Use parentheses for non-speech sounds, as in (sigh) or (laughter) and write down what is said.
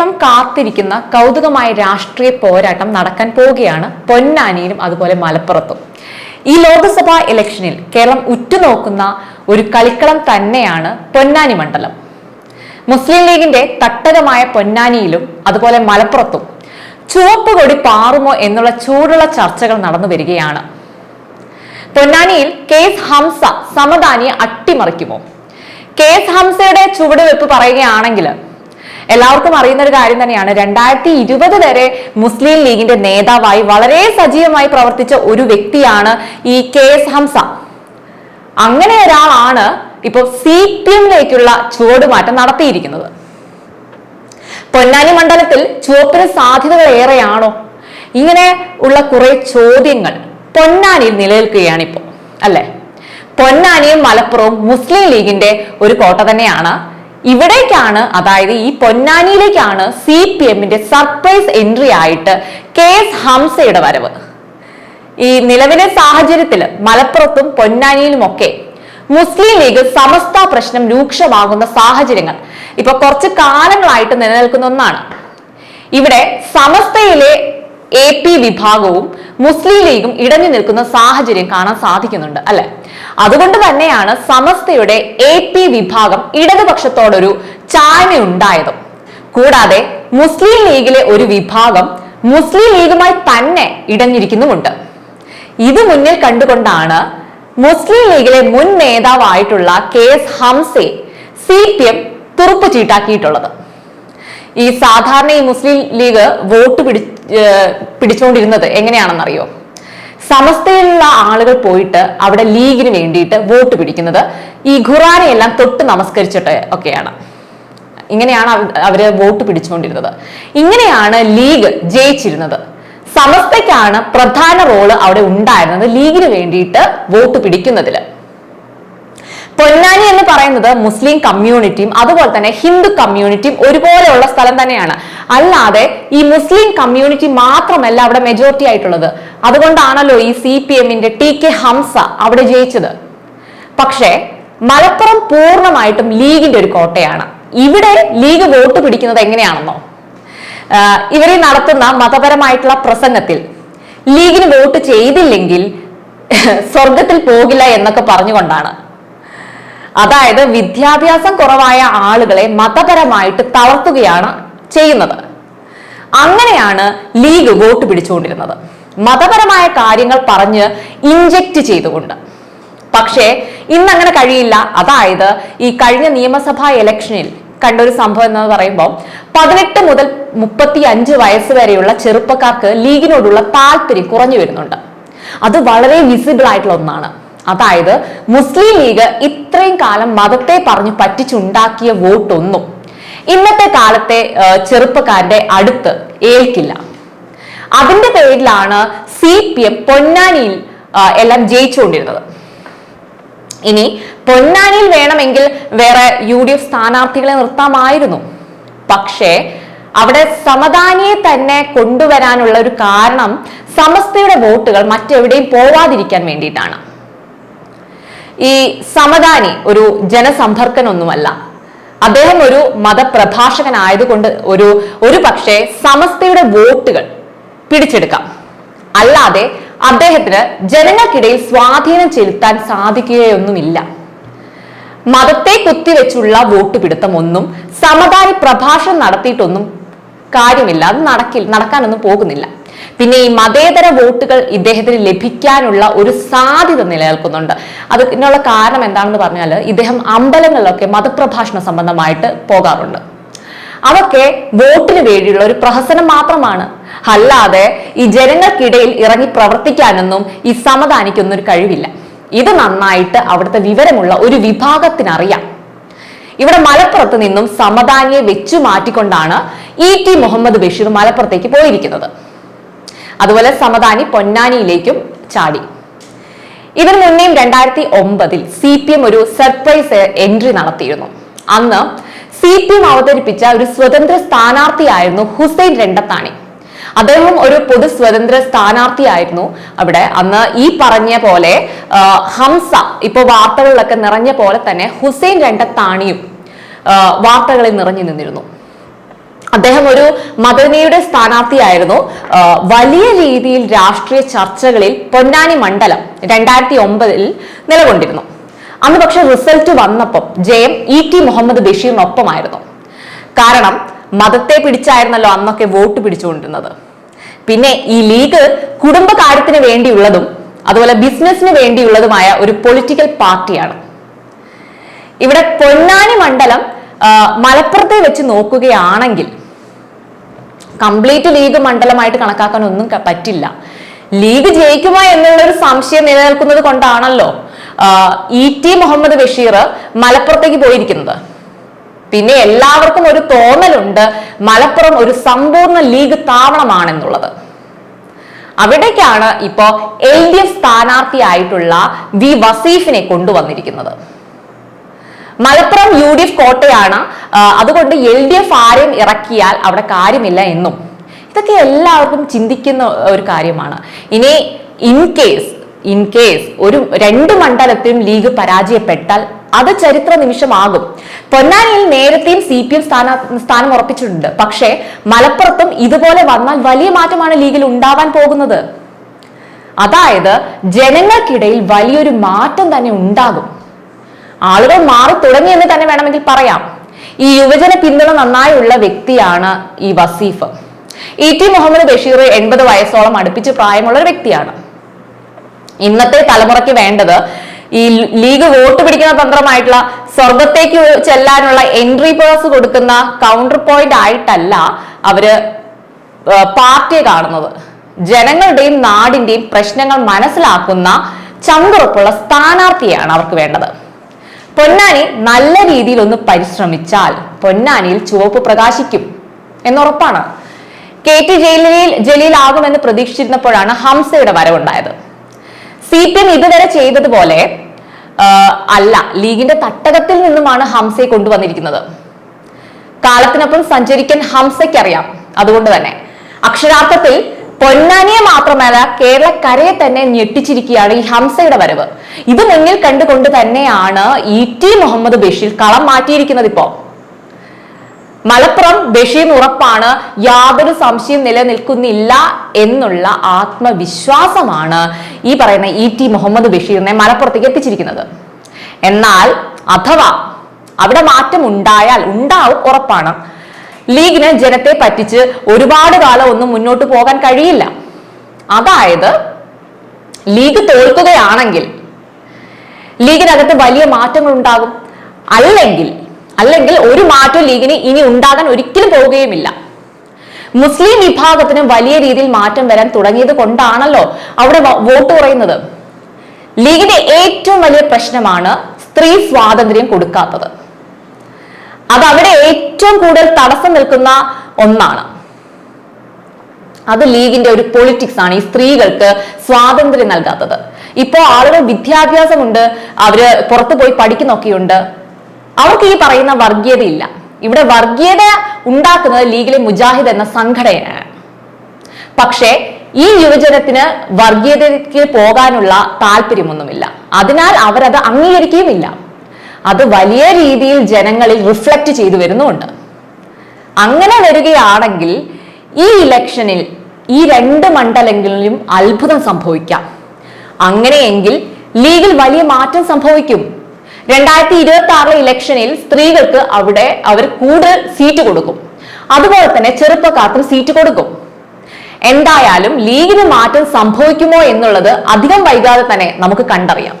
കേരളം കാത്തിരിക്കുന്ന കൗതുകമായ രാഷ്ട്രീയ പോരാട്ടം നടക്കാൻ പോവുകയാണ് പൊന്നാനിയിലും അതുപോലെ മലപ്പുറത്തും. ഈ ലോക്സഭാ ഇലക്ഷനിൽ കേരളം ഉറ്റുനോക്കുന്ന ഒരു കളിക്കളം തന്നെയാണ് പൊന്നാനി മണ്ഡലം. മുസ്ലിം ലീഗിന്റെ തട്ടകമായ പൊന്നാനിയിലും അതുപോലെ മലപ്പുറത്തും ചുവപ്പ് കൊടി പാറുമോ എന്നുള്ള ചൂടുള്ള ചർച്ചകൾ നടന്നു വരികയാണ്. പൊന്നാനിയിൽ കെ എസ് ഹംസ സമദാനിയെ അട്ടിമറിക്കുമോ? കെ എസ് ഹംസയുടെ ചുവടുവെപ്പ് പറയുകയാണെങ്കിൽ എല്ലാവർക്കും അറിയുന്ന ഒരു കാര്യം തന്നെയാണ്. രണ്ടായിരത്തി ഇരുപത് വരെ മുസ്ലിം ലീഗിന്റെ നേതാവായി വളരെ സജീവമായി പ്രവർത്തിച്ച ഒരു വ്യക്തിയാണ് ഈ കെ എസ് ഹംസ. അങ്ങനെ ഒരാളാണ് ഇപ്പോൾ സി പി എമ്മിലേക്കുള്ള ചുവടുമാറ്റം നടത്തിയിരിക്കുന്നത്. പൊന്നാനി മണ്ഡലത്തിൽ ചുവപ്പിന് സാധ്യതകൾ ഏറെയാണോ? ഇങ്ങനെ ഉള്ള കുറെ ചോദ്യങ്ങൾ പൊന്നാനി നിലനിൽക്കുകയാണ് ഇപ്പോൾ അല്ലെ? പൊന്നാനിയും മലപ്പുറവും മുസ്ലിം ലീഗിന്റെ ഒരു കോട്ട തന്നെയാണ് ഇവിടേക്കാണ് അതായത് ഈ പൊന്നാനിയിലേക്കാണ് സി പി എമ്മിന്റെ സർപ്രൈസ് എൻട്രി ആയിട്ട് കെ എസ് ഹംസയുടെ വരവ്. ഈ നിലവിലെ സാഹചര്യത്തിൽ മലപ്പുറത്തും പൊന്നാനിയിലുമൊക്കെ മുസ്ലിം ലീഗ് സമസ്ത പ്രശ്നം രൂക്ഷമാകുന്ന സാഹചര്യങ്ങൾ ഇപ്പൊ കുറച്ച് കാലങ്ങളായിട്ട് നിലനിൽക്കുന്ന ഒന്നാണ്. ഇവിടെ സമസ്തയിലെ എ പി വിഭാഗവും മുസ്ലിം ലീഗും ഇടഞ്ഞു നിൽക്കുന്ന സാഹചര്യം കാണാൻ സാധിക്കുന്നുണ്ട് അല്ലെ? അതുകൊണ്ട് തന്നെയാണ് സമസ്തയുടെ എ പി വിഭാഗം ഇടതുപക്ഷത്തോടൊരു ചായ്മ ഉണ്ടായതും കൂടാതെ മുസ്ലിം ലീഗിലെ ഒരു വിഭാഗം മുസ്ലിം ലീഗുമായി തന്നെ ഇടഞ്ഞിരിക്കുന്നുമുണ്ട്. ഇത് മുന്നിൽ കണ്ടുകൊണ്ടാണ് മുസ്ലിം ലീഗിലെ മുൻ നേതാവായിട്ടുള്ള കെ എസ് ഹംസെ സി പി എം തുറുപ്പ് ചീട്ടാക്കിയിട്ടുള്ളത്. ഈ സാധാരണ ഈ മുസ്ലിം ലീഗ് വോട്ട് പിടി പിടിച്ചുകൊണ്ടിരുന്നത് എങ്ങനെയാണെന്നറിയോ? സമസ്തയിലുള്ള ആളുകൾ പോയിട്ട് അവിടെ ലീഗിന് വേണ്ടിയിട്ട് വോട്ട് പിടിക്കുന്നത് ഈ ഖുറാനെയെല്ലാം തൊട്ട് നമസ്കരിച്ചിട്ട് ഒക്കെയാണ്. ഇങ്ങനെയാണ് അവ- അവർ വോട്ട് പിടിച്ചുകൊണ്ടിരുന്നത് ഇങ്ങനെയാണ് ലീഗ് ജയിച്ചിരുന്നത്. സമസ്തയ്ക്കാണ് പ്രധാന റോൾ അവിടെ ഉണ്ടായിരുന്നത് ലീഗിന് വേണ്ടിയിട്ട് വോട്ട് പിടിക്കുന്നതിൽ. പൊന്നാനി എന്ന് പറയുന്നത് മുസ്ലിം കമ്മ്യൂണിറ്റിയും അതുപോലെ തന്നെ ഹിന്ദു കമ്മ്യൂണിറ്റിയും ഒരുപോലെയുള്ള സ്ഥലം തന്നെയാണ്. അല്ലാതെ ഈ മുസ്ലിം കമ്മ്യൂണിറ്റി മാത്രമല്ല അവിടെ മെജോറിറ്റി ആയിട്ടുള്ളത്. അതുകൊണ്ടാണല്ലോ ഈ സി പി എമ്മിന്റെ ടി കെ ഹംസ അവിടെ ജയിച്ചത്. പക്ഷേ മലപ്പുറം പൂർണമായിട്ടും ലീഗിന്റെ ഒരു കോട്ടയാണ്. ഇവിടെ ലീഗ് വോട്ട് പിടിക്കുന്നത് എങ്ങനെയാണെന്നോ? ഇവരെ നടത്തുന്ന മതപരമായിട്ടുള്ള പ്രസംഗത്തിൽ ലീഗിന് വോട്ട് ചെയ്തില്ലെങ്കിൽ (laughs) സ്വർഗത്തിൽ പോകില്ല എന്നൊക്കെ പറഞ്ഞുകൊണ്ടാണ്. അതായത് വിദ്യാഭ്യാസം കുറവായ ആളുകളെ മതപരമായിട്ട് തളർത്തുകയാണ് ചെയ്യുന്നത്. അങ്ങനെയാണ് ലീഗ് വോട്ട് പിടിച്ചുകൊണ്ടിരുന്നത്. മതപരമായ കാര്യങ്ങൾ പറഞ്ഞ് ഇഞ്ചക്ട് ചെയ്തുകൊണ്ട്. പക്ഷേ ഇന്നങ്ങനെ കഴിയില്ല. അതായത് ഈ കഴിഞ്ഞ നിയമസഭാ ഇലക്ഷനിൽ കണ്ടൊരു സംഭവം എന്ന് പറയുമ്പോൾ പതിനെട്ട് മുതൽ മുപ്പത്തി അഞ്ച് വയസ്സ് വരെയുള്ള ചെറുപ്പക്കാർക്ക് ലീഗിനോടുള്ള താല്പര്യം കുറഞ്ഞു വരുന്നുണ്ട്. അത് വളരെ വിസിബിൾ ആയിട്ടുള്ള ഒന്നാണ്. അതായത് മുസ്ലിം ലീഗ് ഇത്രയും കാലം മതത്തെ പറഞ്ഞു പറ്റിച്ചുണ്ടാക്കിയ വോട്ടൊന്നും ഇന്നത്തെ കാലത്തെ ചെറുപ്പക്കാരുടെ അടുത്ത് ഏൽക്കില്ല. അതിന്റെ പേരിലാണ് സി പി എം പൊന്നാനിയിൽ എല്ലാം ജയിച്ചുകൊണ്ടിരുന്നത്. ഇനി പൊന്നാനിയിൽ വേണമെങ്കിൽ വേറെ യു ഡി എഫ് സ്ഥാനാർത്ഥികളെ നിർത്താമായിരുന്നു. പക്ഷേ അവിടെ സമദാനിയെ തന്നെ കൊണ്ടുവരാനുള്ള ഒരു കാരണം സമസ്തയുടെ വോട്ടുകൾ മറ്റെവിടെയും പോവാതിരിക്കാൻ വേണ്ടിയിട്ടാണ്. ഈ സമദാനി ഒരു ജനസമ്പർക്കനൊന്നുമല്ല. അദ്ദേഹം ഒരു മതപ്രഭാഷകനായതുകൊണ്ട് ഒരു ഒരു പക്ഷേ സമസ്തയുടെ വോട്ടുകൾ പിടിച്ചെടുക്കാം. അല്ലാതെ അദ്ദേഹത്തിന് ജനങ്ങൾക്കിടയിൽ സ്വാധീനം ചെലുത്താൻ സാധിക്കുകയൊന്നുമില്ല. മതത്തെ കുത്തിവെച്ചുള്ള വോട്ട് പിടുത്തം ഒന്നും സമദാനി പ്രഭാഷണം നടത്തിയിട്ടൊന്നും കാര്യമില്ല. അത് നടക്കില്ല നടക്കാനൊന്നും പോകുന്നില്ല. പിന്നെ ഈ മതേതര വോട്ടുകൾ ഇദ്ദേഹത്തിന് ലഭിക്കാനുള്ള ഒരു സാധ്യത നിലനിൽക്കുന്നുണ്ട്. അതിനുള്ള കാരണം എന്താണെന്ന് പറഞ്ഞാൽ ഇദ്ദേഹം അമ്പലങ്ങളിലൊക്കെ മതപ്രഭാഷണ സംബന്ധമായിട്ട് പോകാറുണ്ട്. അതൊക്കെ വോട്ടിന് വേണ്ടിയുള്ള ഒരു പ്രഹസനം മാത്രമാണ്. അല്ലാതെ ഈ ജനങ്ങൾക്കിടയിൽ ഇറങ്ങി പ്രവർത്തിക്കാനൊന്നും ഈ സമദാനിക്കൊന്നും ഒരു കഴിവില്ല. ഇത് നന്നായിട്ട് അവിടുത്തെ വിവരമുള്ള ഒരു വിഭാഗത്തിനറിയാം. ഇവിടെ മലപ്പുറത്ത് നിന്നും സമദാനിയെ വെച്ചു മാറ്റിക്കൊണ്ടാണ് ഇ ടി മുഹമ്മദ് ബഷീർ മലപ്പുറത്തേക്ക് പോയിരിക്കുന്നത്. അതുപോലെ സമദാനി പൊന്നാനിയിലേക്കും ചാടി. ഇതിനു മുന്നേയും രണ്ടായിരത്തി ഒമ്പതിൽ സി പി എം ഒരു സർപ്രൈസ് എൻട്രി നടത്തിയിരുന്നു. അന്ന് സി പി എം അവതരിപ്പിച്ച ഒരു സ്വതന്ത്ര സ്ഥാനാർത്ഥിയായിരുന്നു ഹുസൈൻ രണ്ടത്താണി. അദ്ദേഹം ഒരു പൊതു സ്വതന്ത്ര സ്ഥാനാർത്ഥിയായിരുന്നു. അവിടെ അന്ന് ഈ പറഞ്ഞ പോലെ ഹംസ ഇപ്പൊ വാർത്തകളിലൊക്കെ നിറഞ്ഞ പോലെ തന്നെ ഹുസൈൻ രണ്ടത്താണിയും വാർത്തകളിൽ നിറഞ്ഞു നിന്നിരുന്നു. അദ്ദേഹം ഒരു മദനിയുടെ സ്ഥാനാർത്ഥിയായിരുന്നു. വലിയ രീതിയിൽ രാഷ്ട്രീയ ചർച്ചകളിൽ പൊന്നാനി മണ്ഡലം രണ്ടായിരത്തി ഒമ്പതിൽ നിലകൊണ്ടിരുന്നു. അന്ന് പക്ഷെ റിസൾട്ട് വന്നപ്പം ജയം ഇ ടി മുഹമ്മദ് ബഷീറിനൊപ്പമായിരുന്നു. കാരണം മതത്തെ പിടിച്ചായിരുന്നല്ലോ അന്നൊക്കെ വോട്ട് പിടിച്ചുകൊണ്ടിരുന്നത്. പിന്നെ ഈ ലീഗ് കുടുംബകാര്യത്തിന് വേണ്ടിയുള്ളതും അതുപോലെ ബിസിനസിന് വേണ്ടിയുള്ളതുമായ ഒരു പൊളിറ്റിക്കൽ പാർട്ടിയാണ്. ഇവിടെ പൊന്നാനി മണ്ഡലം മലപ്പുറത്തെ വെച്ച് നോക്കുകയാണെങ്കിൽ കംപ്ലീറ്റ് ലീഗ് മണ്ഡലമായിട്ട് കണക്കാക്കാൻ ഒന്നും പറ്റില്ല. ലീഗ് ജയിക്കുമോ എന്നുള്ള ഒരു സംശയം നിലനിൽക്കുന്നത് കൊണ്ടാണല്ലോ ഇ ടി മുഹമ്മദ് ബഷീർ മലപ്പുറത്തേക്ക് പോയിരിക്കുന്നത്. പിന്നെ എല്ലാവർക്കും ഒരു തോന്നലുണ്ട് മലപ്പുറം ഒരു സമ്പൂർണ ലീഗ് താവളമാണെന്നുള്ളത് അവിടേക്കാണ് ഇപ്പോ എൽ ഡി എഫ് സ്ഥാനാർത്ഥിയായിട്ടുള്ള വി വസീഫിനെ കൊണ്ടുവന്നിരിക്കുന്നത്. മലപ്പുറം യു ഡി എഫ് കോട്ടയാണ്. അതുകൊണ്ട് എൽ ഡി എഫ് ആരെയും ഇറക്കിയാൽ അവിടെ കാര്യമില്ല എന്നും. ഇതൊക്കെ എല്ലാവർക്കും ചിന്തിക്കുന്ന ഒരു കാര്യമാണ്. ഇനി ഇൻ കേസ് ഇൻ കേസ് ഒരു രണ്ട് മണ്ഡലത്തിലും ലീഗ് പരാജയപ്പെട്ടാൽ അത് ചരിത്ര നിമിഷമാകും. പൊന്നാനിയിൽ നേരത്തെയും സി പി എം സ്ഥാന സ്ഥാനം ഉറപ്പിച്ചിട്ടുണ്ട്. പക്ഷേ മലപ്പുറത്തും ഇതുപോലെ വന്നാൽ വലിയ മാറ്റമാണ് ലീഗിൽ ഉണ്ടാവാൻ പോകുന്നത്. അതായത് ജനങ്ങൾക്കിടയിൽ വലിയൊരു മാറ്റം തന്നെ ഉണ്ടാകും. ആളുകൾ മാറി തുടങ്ങി എന്ന് തന്നെ വേണമെങ്കിൽ പറയാം. ഈ യുവജന പിന്തുണ നന്നായുള്ള വ്യക്തിയാണ് ഈ വസീഫ്. ഇ ടി മുഹമ്മദ് ബഷീർ എൺപത് വയസ്സോളം അടുപ്പിച്ച് പ്രായമുള്ള ഒരു വ്യക്തിയാണ്. ഇന്നത്തെ തലമുറയ്ക്ക് വേണ്ടത് ഈ ലീഗ് വോട്ട് പിടിക്കുന്ന തന്ത്രമായിട്ടുള്ള സ്വർഗത്തേക്ക് ചെല്ലാനുള്ള എൻട്രി പാസ് കൊടുക്കുന്ന കൗണ്ടർ പോയിന്റ് ആയിട്ടല്ല അവർ പാർട്ടിയെ കാണുന്നത്. ജനങ്ങളുടെയും നാടിന്റെയും പ്രശ്നങ്ങൾ മനസ്സിലാക്കുന്ന ചങ്കുറപ്പുള്ള സ്ഥാനാർത്ഥിയാണ് അവർക്ക് വേണ്ടത്. പൊന്നാനി നല്ല രീതിയിൽ ഒന്ന് പരിശ്രമിച്ചാൽ പൊന്നാനിയിൽ ചുവപ്പ് പ്രകാശിക്കും എന്നുറപ്പാണ്. കെ ടി ജലീൽ ജലീലാകുമെന്ന് പ്രതീക്ഷിച്ചിരുന്നപ്പോഴാണ് ഹംസയുടെ വരവുണ്ടായത്. സി പി എം ഇതുവരെ ചെയ്തതുപോലെ അല്ല ലീഗിന്റെ തട്ടകത്തിൽ നിന്നുമാണ് ഹംസയെ കൊണ്ടുവന്നിരിക്കുന്നത്. കാലത്തിനൊപ്പം സഞ്ചരിക്കാൻ ഹംസയ്ക്കറിയാം. അതുകൊണ്ട് തന്നെ അക്ഷരാർത്ഥത്തിൽ പൊന്നാനിയെ മാത്രമല്ല കേരളക്കരയെ തന്നെ ഞെട്ടിച്ചിരിക്കുകയാണ് ഈ ഹംസയുടെ വരവ്. ഇത് മുന്നിൽ കണ്ടുകൊണ്ട് തന്നെയാണ് ഇ ടി മുഹമ്മദ് ബഷീർ കളം മാറ്റിയിരിക്കുന്നത് ഇപ്പോ. മലപ്പുറം ബഷീർ ഉറപ്പാണ് യാതൊരു സംശയം നിലനിൽക്കുന്നില്ല എന്നുള്ള ആത്മവിശ്വാസമാണ് ഈ പറയുന്ന ഇ ടി മുഹമ്മദ് ബഷീറിനെ മലപ്പുറത്തേക്ക് എത്തിച്ചിരിക്കുന്നത്. എന്നാൽ അഥവാ അവിടെ മാറ്റം ഉണ്ടായാൽ ഉണ്ടാവും ഉറപ്പാണ്. ലീഗിന് ജനത്തെ പറ്റിച്ച് ഒരുപാട് കാലം ഒന്നും മുന്നോട്ട് പോകാൻ കഴിയില്ല. അതായത് ലീഗ് തോൽക്കുകയാണെങ്കിൽ ലീഗിനകത്ത് വലിയ മാറ്റങ്ങൾ ഉണ്ടാകും. അല്ലെങ്കിൽ അല്ലെങ്കിൽ ഒരു മാറ്റം ലീഗിന് ഇനി ഉണ്ടാകാൻ ഒരിക്കലും പോവുകയുമില്ല. മുസ്ലിം വിഭാഗത്തിന് വലിയ രീതിയിൽ മാറ്റം വരാൻ തുടങ്ങിയത് കൊണ്ടാണല്ലോ അവിടെ വോട്ട് കുറയുന്നത്. ലീഗിന്റെ ഏറ്റവും വലിയ പ്രശ്നമാണ് സ്ത്രീ സ്വാതന്ത്ര്യം കൊടുക്കാത്തത്. അത് അവിടെ ഏറ്റവും കൂടുതൽ തടസ്സം നിൽക്കുന്ന ഒന്നാണ്. അത് ലീഗിന്റെ ഒരു പൊളിറ്റിക്സ് ആണ് ഈ സ്ത്രീകൾക്ക് സ്വാതന്ത്ര്യം നൽകാത്തത്. ഇപ്പോ ആളുകൾ വിദ്യാഭ്യാസമുണ്ട് അവർ പുറത്തു പോയി പഠിക്കുന്നൊക്കെയുണ്ട്. അവർക്ക് ഈ പറയുന്ന വർഗീയതയില്ല. ഇവിടെ വർഗീയത ഉണ്ടാക്കുന്നത് ലീഗിലെ മുജാഹിദ് എന്ന സംഘടനയാണ്. പക്ഷേ ഈ യുവജനത്തിന് വർഗീയതയ്ക്ക് പോകാനുള്ള താല്പര്യമൊന്നുമില്ല. അതിനാൽ അവരത് അംഗീകരിക്കുകയുമില്ല. അത് വലിയ രീതിയിൽ ജനങ്ങളിൽ റിഫ്ലക്റ്റ് ചെയ്തു വരുന്നുമുണ്ട്. അങ്ങനെ വരികയാണെങ്കിൽ ഈ ഇലക്ഷനിൽ ഈ രണ്ട് മണ്ഡലങ്ങളിലും അത്ഭുതം സംഭവിക്കാം. അങ്ങനെയെങ്കിൽ ലീഗിൽ വലിയ മാറ്റം സംഭവിക്കും. രണ്ടായിരത്തി ഇരുപത്തി ആറിലെ ഇലക്ഷനിൽ സ്ത്രീകൾക്ക് അവിടെ അവർ കൂടുതൽ സീറ്റ് കൊടുക്കും. അതുപോലെ തന്നെ ചെറുപ്പക്കാർക്കും സീറ്റ് കൊടുക്കും. എന്തായാലും ലീഗിന് മാറ്റം സംഭവിക്കുമോ എന്നുള്ളത് അധികം വൈകാതെ തന്നെ നമുക്ക് കണ്ടറിയാം.